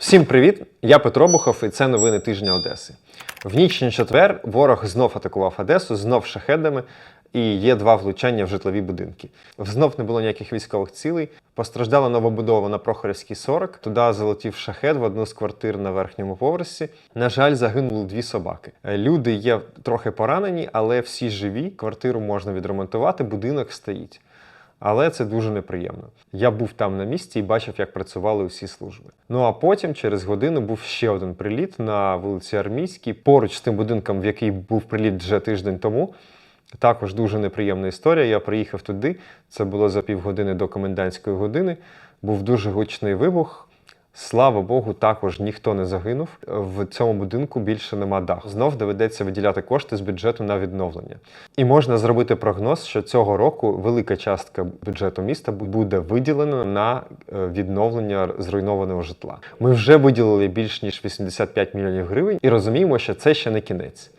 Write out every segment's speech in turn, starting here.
Всім привіт! Я Петро Бухов, і це новини тижня Одеси. В ніч на четвер ворог знов атакував Одесу, знов шахедами, і є два влучання в житлові будинки. Знов не було ніяких військових цілей. Постраждала новобудова на Прохорівській 40. Туди залетів шахед в одну з квартир на верхньому поверсі. На жаль, загинули дві собаки. Люди є трохи поранені, але всі живі. Квартиру можна відремонтувати, будинок стоїть. Але це дуже неприємно. Я був там на місці і бачив, як працювали усі служби. Ну а потім, через годину, був ще один приліт на вулиці Армійській, поруч з тим будинком, в який був приліт вже тиждень тому. Також дуже неприємна історія. Я приїхав туди. Це було за півгодини до комендантської години. Був дуже гучний вибух. Слава Богу, також ніхто не загинув. В цьому будинку більше нема даху. Знов доведеться виділяти кошти з бюджету на відновлення. І можна зробити прогноз, що цього року велика частка бюджету міста буде виділена на е, відновлення зруйнованого житла. Ми вже виділили більш ніж 85 мільйонів гривень і розуміємо, що це ще не кінець.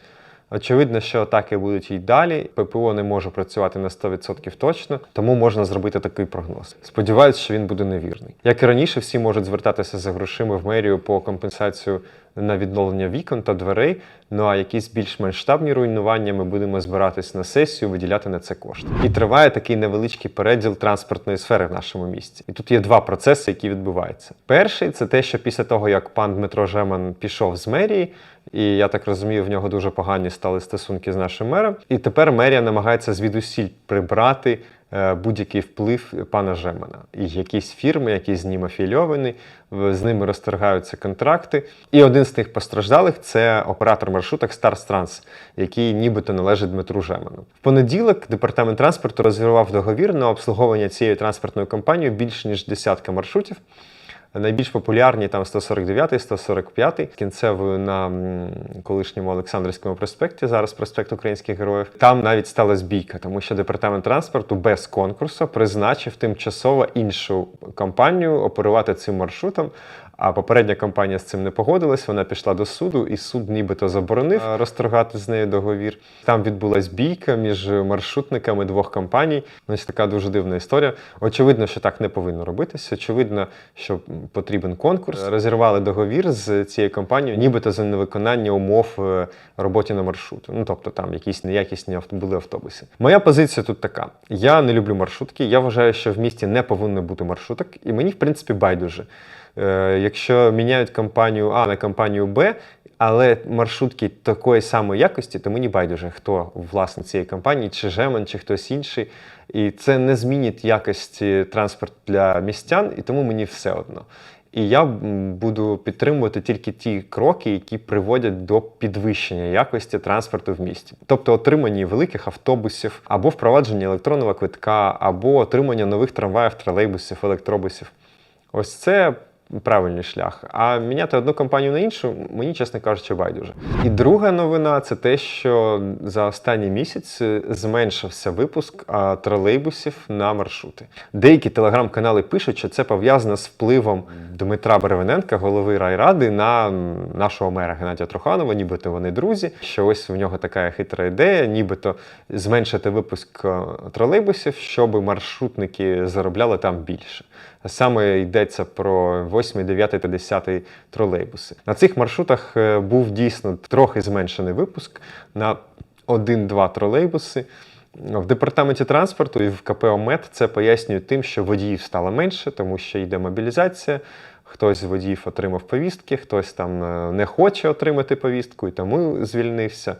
Очевидно, що атаки будуть і далі. ППО не може працювати на 100% точно, тому можна зробити такий прогноз. Сподіваюсь, що він буде невірний. Як і раніше, всі можуть звертатися за грошима в мерію по компенсацію на відновлення вікон та дверей. Ну а якісь більш масштабні руйнування ми будемо збиратись на сесію, виділяти на це кошти. І триває такий невеличкий переділ транспортної сфери в нашому місті. І тут є два процеси, які відбуваються. Перший це те, що після того, як пан Дмитро Жеман пішов з мерії, і я так розумію, в нього дуже погані стали стосунки з нашим мером. І тепер мерія намагається звідусіль прибрати будь-який вплив пана Жемана. І якісь фірми, які з ним афільовані, з ними розторгаються контракти. І один з тих постраждалих це оператор маршруток Старстранс, який нібито належить Дмитру Жеману. В понеділок департамент транспорту розірвав договір на обслуговування цією транспортною компанією більш ніж десятка маршрутів. Найбільш популярні там 149, 145, кінцевою на колишньому Олександрівському проспекті, зараз проспект Українських Героїв. Там навіть сталася бійка, тому що департамент транспорту без конкурсу призначив тимчасово іншу компанію оперувати цим маршрутом. А попередня компанія з цим не погодилась. Вона пішла до суду, і суд нібито заборонив е, розторгати з нею договір. Там відбулась бійка між маршрутниками двох компаній. Ну, Ось така дуже дивна історія. Очевидно, що так не повинно робитися. Очевидно, що потрібен конкурс. Розірвали договір з цією компанією, нібито за невиконання умов е, роботі на маршруту. Ну тобто там якісь неякісні були автобуси. Моя позиція тут така: я не люблю маршрутки. Я вважаю, що в місті не повинно бути маршруток, і мені, в принципі, байдуже. Е, Якщо міняють компанію А на компанію Б, але маршрутки такої самої якості, то мені байдуже, хто власник цієї компанії, чи Жеман, чи хтось інший. І це не змінить якості транспорту для містян, і тому мені все одно. І я буду підтримувати тільки ті кроки, які приводять до підвищення якості транспорту в місті, тобто отримання великих автобусів, або впровадження електронного квитка, або отримання нових трамваїв, тролейбусів, електробусів. Ось це правильний шлях. А міняти одну компанію на іншу, мені, чесно кажучи, байдуже. І друга новина це те, що за останній місяць е, зменшився випуск тролейбусів на маршрути. Деякі телеграм-канали пишуть, що це пов'язано з впливом Дмитра Беревененка, голови райради, на нашого мера Геннадія Труханова, нібито вони друзі. Що ось в нього така хитра ідея, нібито зменшити випуск е, тролейбусів, щоб маршрутники заробляли там більше. Саме йдеться про 8, 9 та 10 тролейбуси. На цих маршрутах е, був дійсно трохи зменшений випуск на 1-2 тролейбуси. В департаменті транспорту і в КП ОМЕТ це пояснюють тим, що водіїв стало менше, тому що йде мобілізація. Хтось з водіїв отримав повістки, хтось там е, не хоче отримати повістку і тому звільнився.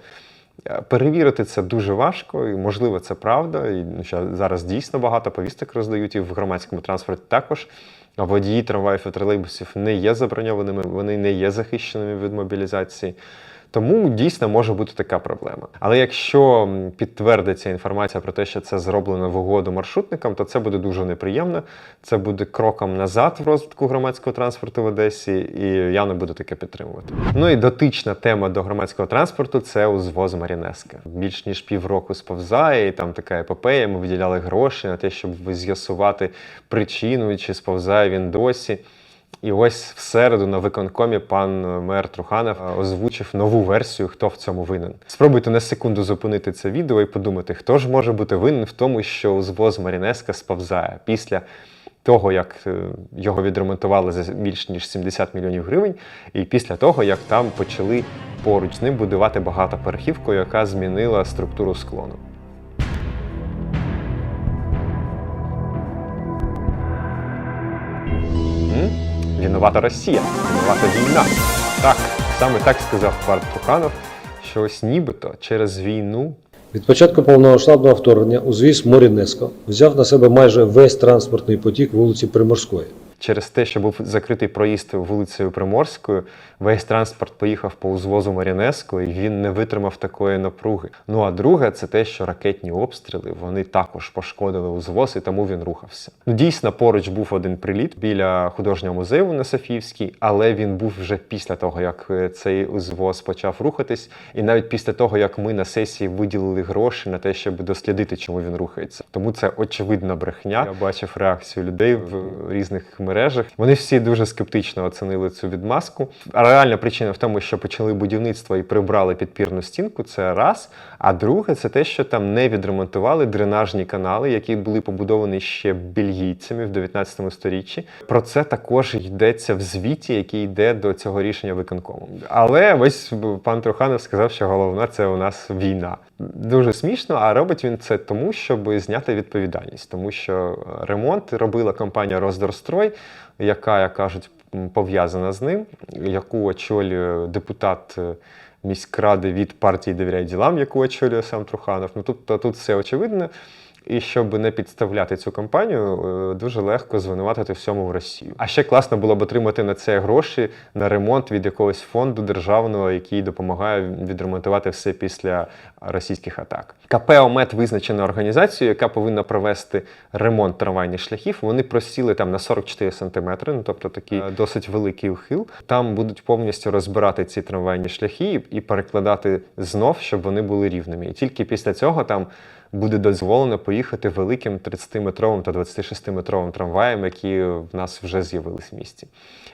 Е, Перевірити це дуже важко, і можливо це правда. І ну, зараз дійсно багато повісток роздають і в громадському транспорті також. А водії трамваїв і тролейбусів не є заброньованими, вони не є захищеними від мобілізації. Тому дійсно може бути така проблема. Але якщо підтвердиться інформація про те, що це зроблено в угоду маршрутникам, то це буде дуже неприємно. Це буде кроком назад в розвитку громадського транспорту в Одесі, і я не буду таке підтримувати. Ну і дотична тема до громадського транспорту це узвоз Марінеска. Більш ніж півроку сповзає, і там така епопея. Ми виділяли гроші на те, щоб з'ясувати причину, чи сповзає він досі. І ось в середу на виконкомі пан мер Труханов е, озвучив нову версію, хто в цьому винен. Спробуйте на секунду зупинити це відео і подумати, хто ж може бути винен в тому, що узвоз Марінеска сповзає після того, як е, його відремонтували за більш ніж 70 мільйонів гривень, і після того, як там почали поруч з ним будувати багатоповерхівку, яка змінила структуру склону. Винувата Росія, винувата війна. Так, саме так сказав пан Труханов, що ось нібито через війну Від початку повномасштабного вторгнення узвіз Морінеско взяв на себе майже весь транспортний потік вулиці Приморської. Через те, що був закритий проїзд вулицею Приморською, весь транспорт поїхав по узвозу Марінеску, і він не витримав такої напруги. Ну а друге, це те, що ракетні обстріли вони також пошкодили узвоз, і тому він рухався. Ну дійсно, поруч був один приліт біля художнього музею на Софіївській, але він був вже після того, як е, цей узвоз почав рухатись, і навіть після того, як ми на сесії виділили гроші на те, щоб дослідити, чому він рухається. Тому це очевидна брехня. Я бачив реакцію людей в різних мережах. Вони всі дуже скептично оцінили цю відмазку. А реальна причина в тому, що почали будівництво і прибрали підпірну стінку. Це раз. А друге, це те, що там не відремонтували дренажні канали, які були побудовані ще бельгійцями в 19 сторіччі. Про це також йдеться в звіті, який йде до цього рішення виконкому. Але ось пан Труханов сказав, що головна це у нас війна. Дуже смішно, а робить він це тому, щоб зняти відповідальність, тому що ремонт робила компанія Роздорстрой, яка, як кажуть, пов'язана з ним, яку очолює депутат е, міськради від партії «Довіряй ділам, яку очолює сам Труханов. Ну тут, тут все очевидно. І щоб не підставляти цю компанію, е, дуже легко звинуватити всьому в Росію. А ще класно було б отримати на це гроші на ремонт від якогось фонду державного, який допомагає відремонтувати все після російських атак. КП ОМЕТ визначена організацією, яка повинна провести ремонт трамвайних шляхів. Вони просіли там на 44 сантиметри, ну тобто такий е, досить великий ухил. Там будуть повністю розбирати ці трамвайні шляхи і перекладати знов, щоб вони були рівними. І тільки після цього там буде дозволено поїхати великим 30-метровим та 26-метровим трамваєм, які в нас вже з'явились в місті,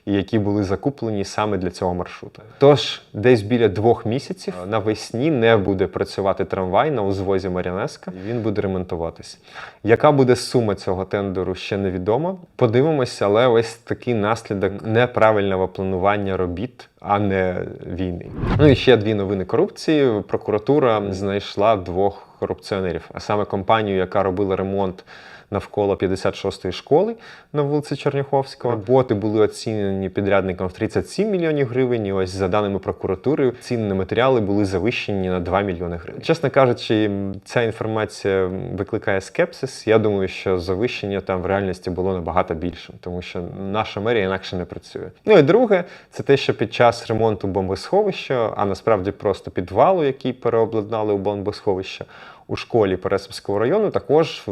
і які були закуплені саме для цього маршруту. Тож десь біля двох місяців навесні не буде працювати трамвай на узвозі Мар'янеска, і він буде ремонтуватися. Яка буде сума цього тендеру, ще невідомо. Подивимося, але ось такий наслідок неправильного планування робіт. А не війни. Ну і ще дві новини корупції. Прокуратура знайшла двох корупціонерів, а саме компанію, яка робила ремонт навколо 56-ї школи на вулиці Черняховського. Роботи були оцінені підрядником в 37 мільйонів гривень. І ось за даними прокуратури, ціни на матеріали були завищені на 2 мільйони гривень. Чесно кажучи, ця інформація викликає скепсис. Я думаю, що завищення там в реальності було набагато більшим, тому що наша мерія інакше не працює. Ну і друге, це те, що під час ремонту бомбосховища, а насправді просто підвалу, який переобладнали у бомбосховище, у школі Пересипського району також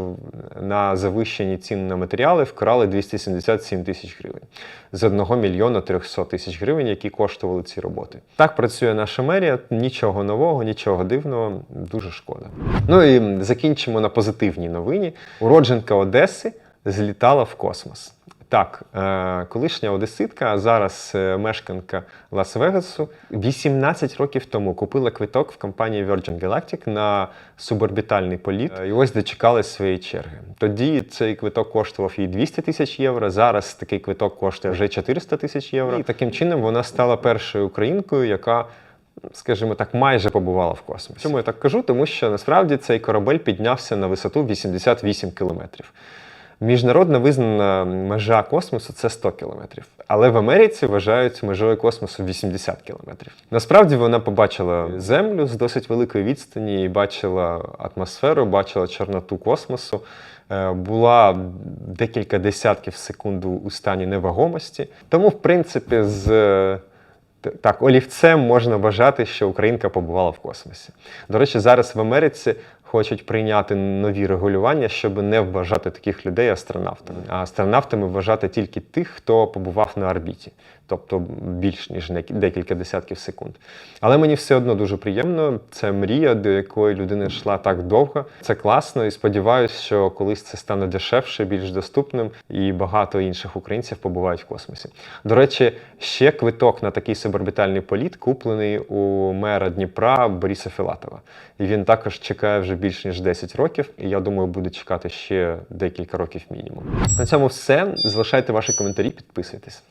на завищені ціни на матеріали вкрали 277 тисяч гривень з 1 мільйона 300 тисяч гривень, які коштували ці роботи. Так працює наша мерія. Нічого нового, нічого дивного. Дуже шкода. Ну і закінчимо на позитивній новині. Уродженка Одеси злітала в космос. Так, е, колишня одеситка, зараз е, мешканка Лас-Вегасу, 18 років тому купила квиток в компанії Virgin Galactic на суборбітальний політ. Е, І ось дочекалась своєї черги. Тоді цей квиток коштував їй 200 тисяч євро. Зараз такий квиток коштує вже 400 тисяч євро. І таким чином вона стала першою українкою, яка скажімо так, майже побувала в космосі. Чому я так кажу? Тому що насправді цей корабель піднявся на висоту 88 кілометрів. Міжнародно визнана межа космосу це 100 кілометрів. Але в Америці вважають межою космосу 80 кілометрів. Насправді вона побачила Землю з досить великої відстані, і бачила атмосферу, бачила чорноту космосу. Е, Була декілька десятків секунд у стані невагомості. Тому, в принципі, з е, Так, олівцем можна вважати, що Українка побувала в космосі. До речі, зараз в Америці хочуть прийняти нові регулювання, щоб не вважати таких людей астронавтами. А астронавтами вважати тільки тих, хто побував на орбіті, тобто більш ніж декілька десятків секунд. Але мені все одно дуже приємно. Це мрія, до якої людина йшла так довго. Це класно, і сподіваюся, що колись це стане дешевше, більш доступним, і багато інших українців побувають в космосі. До речі, ще квиток на такий суборбітальний політ куплений у мера Дніпра Бориса Філатова. І він також чекає вже більш ніж 10 років, і я думаю, буде чекати ще декілька років мінімум. На цьому все. Залишайте ваші коментарі, підписуйтесь.